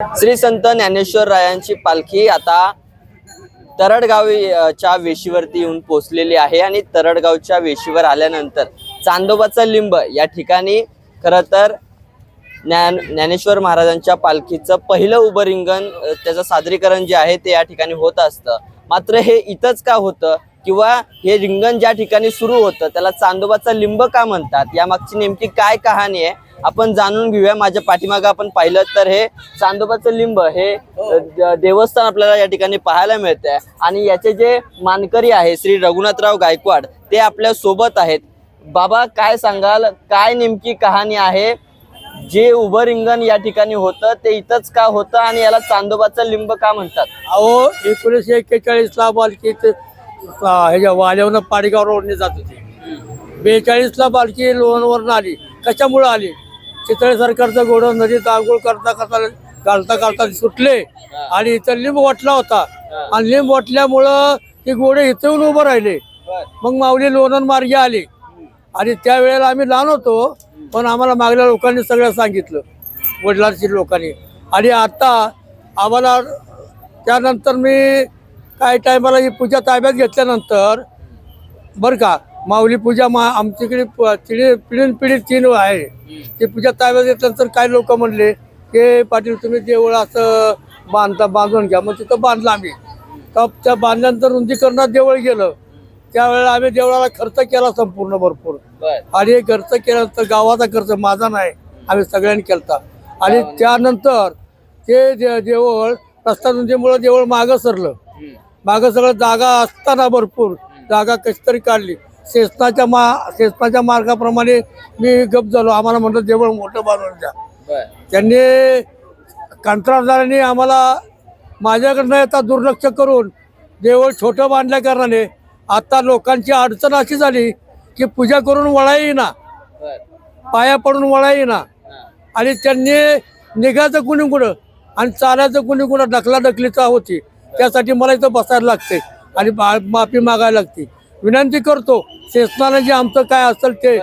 श्री संत ज्ञानेश्वर रायांची पालखी आता तरडगावच्या वेशीवरती येऊन पोहोचलेली आहे आणि तरडगावच्या वेशीवर आल्यानंतर चांदोबाचा लिंब या ठिकाणी खरं तर ज्ञान ज्ञानेश्वर महाराजांच्या पालखीचं पहिलं उभं रिंगण त्याचं सादरीकरण जे आहे ते या ठिकाणी होत असतं. मात्र हे इथंच का होतं किंवा हे रिंगण ज्या ठिकाणी सुरू होतं त्याला चांदोबाचा लिंब का म्हणतात? या मागची नेमकी काय कहाणी आहे? आपण जाणून घेऊया. माझ्या पाठीमागं आपण पाहिलं तर हे चांदोबाचं लिंब हे द- देवस्थान आपल्याला या ठिकाणी पाहायला मिळतंय. आणि याचे जे मानकरी आहे श्री रघुनाथराव गायकवाड ते आपल्यासोबत आहेत. बाबा काय सांगाल? काय नेमकी कहाणी आहे? जे उभं रिंगण या ठिकाणी होतं ते इथंच का होतं? आणि याला चांदोबाचं लिंब का म्हणतात? अहो एकोणीसशे एक्केचाळीस ला बालकी ह्याच्या वाल्यावरनं पाडगाव रोडने जात होती. बेचाळीस ला बालकी लोणवरनं आली. कशामुळे आली? चितळे सरकारचं गोडं नदीत आंघोळ करता करता घालता घालता सुटले. आणि इथं लिंब वाटला होता. आणि लिंब वाटल्यामुळं ते घोडे इथं येऊन उभं राहिले. मग माऊली लोणन मार्गे आली. आणि त्यावेळेला आम्ही लहान होतो पण आम्हाला मागल्या लोकांनी सगळं सांगितलं. वडिलांची लोकांनी. आणि आता आम्हाला त्यानंतर मी काही टायमाला ही पूजा ताब्यात घेतल्यानंतर बरं का माऊली पूजा मा आमच्याकडे पिढी पिढीन पिढी तीन आहे. ती पूजा ताब्यात घेतल्यानंतर काही लोक म्हणले की पाटील तुम्ही देवळ असं बांधता बांधून घ्या. मग तिथं बांधलं आम्ही. तर त्या बांधल्यानंतर रुंदीकरणात देवळ गेलं. त्यावेळेला आम्ही देवळाला खर्च केला संपूर्ण भरपूर. आणि हे खर्च केल्यानंतर गावाचा खर्च माझा नाही आम्ही सगळ्यांनी केलता. आणि त्यानंतर ते देवळ रस्ता रुंदीमुळे देवळ मागं सरलं. मागं सगळं जागा असताना भरपूर जागा कशी तरी काढली. शेषनाच्या मा शेषनाच्या मार्गाप्रमाणे मी गप झालो. आम्हाला म्हटलं देवळ मोठं बांधून द्या. त्यांनी कंत्राटदारांनी आम्हाला माझ्याकडनं येता दुर्लक्ष करून देवळ छोटं बांधल्या कारणाने आता लोकांची अडचण अशी झाली की पूजा करून वळा येईना. पाया पडून वळा येईना. आणि त्यांनी निघायचं कुणी कुठं आणि चालायचं कुणी कुठं ढकला ढकलीचा होती त्यासाठी मला इथं बसायला लागते आणि माफी मागायला लागते. विनंती करतो शेषनाने जे आमचं काय असेल ते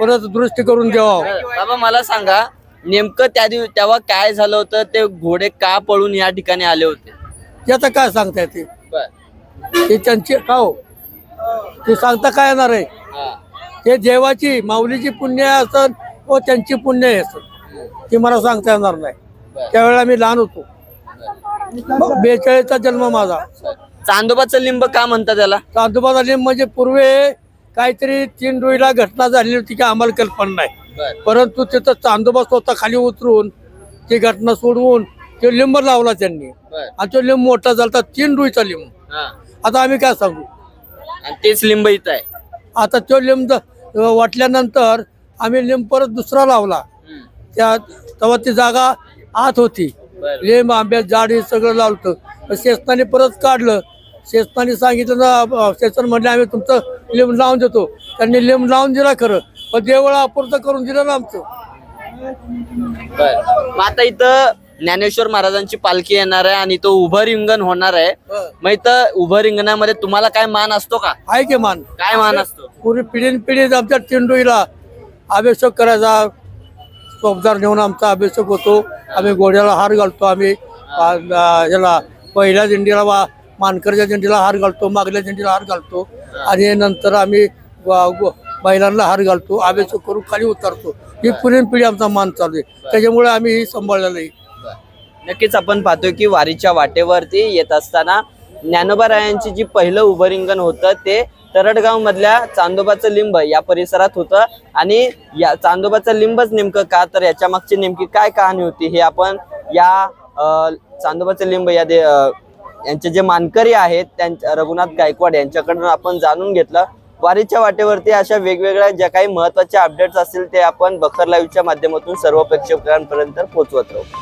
परत दुरुस्ती करून द्यावं. बाबा मला सांगा नेमकं त्या दिवशी तेव्हा काय झालं होतं? ते घोडे का पळून या ठिकाणी आले होते? त्याचं काय सांगता येते ते त्यांची का हो? ते सांगता काय येणार आहे? ते देवाची माऊलीची पुण्य असत व त्यांची पुण्य असत ती मला सांगता येणार नाही. त्यावेळेला मी लहान होतो. बेचाळीसचा जन्म माझा. चांदोबाचं लिंब का म्हणतात त्याला चांदोबा झाली म्हणजे पूर्वी काहीतरी तीन डोईला घटना झालेली होती की आम्हाला कल्पना नाही. परंतु तिथं चांदोबा स्वतः खाली उतरून ती घटना सोडवून ते लिंब लावला त्यांनी. आणि तो लिंब मोठा झाला तीन डोईचा लिंब. आता आम्ही काय सांगू? आणि तेच लिंब इथं आहे. आता तो लिंब वाटल्यानंतर आम्ही लिंब परत दुसरा लावला. त्या तेव्हा ती जागा आत होती. लिंब आंब्यात झाड हे सगळं लावलं शेषनाने परत काढलं. शेषनाने सांगितलं ना शेषन म्हणले आम्ही तुमचं लिंब लावून देतो. त्यांनी लिंब लावून दिला खरं. पण देवळा अपुरतं करून दिलं ना आमचं. मग आता इथं ज्ञानेश्वर महाराजांची पालखी येणार आहे आणि तो उभं रिंगण होणार आहे. मग इथं उभं रिंगणामध्ये तुम्हाला काय मान असतो का? आहे की मान? काय मान असतो? पूर्वी पिढीन पिढी आमच्या टिंडोईला अभिषेक करायचा टोपदार नेऊन आमचा अभिषेक होतो. आम्ही घोड्याला हार घालतो. आम्ही ह्याला याला पहिल्या झेंडीला वा मानकरच्या झेंडीला हार घालतो मागल्या झेंडीला हार घालतो. आणि नंतर आम्ही बैलांना हार घालतो. अभिषेक करून खाली उतरतो. ही पुढील पिढी आमचा मान चालू आहे. त्याच्यामुळे आम्ही ही सांभाळलेलं आहे. नक्कीच आपण पाहतो की वारीच्या वाटेवरती येत असताना ज्ञानोबा रायांची जी पहिलं उभं रिंगण होतं ते तरडगाव मधल्या चांदोबाचं लिंब या परिसरात होतं. आणि या चांदोबाचं लिंबच नेमकं का? तर याच्या मागची नेमकी काय कहाणी होती? हे आपण या चांदोबाचं लिंब या दे यांचे जे मानकरी आहेत त्यांच्या रघुनाथ गायकवाड यांच्याकडून आपण जाणून घेतलं. वारीच्या वाटेवरती अशा वेगवेगळ्या ज्या काही महत्त्वाच्या अपडेट्स असतील ते आपण बखर लाईव्हच्या माध्यमातून सर्व प्रेक्षकांपर्यंत पोहोचवत राहू.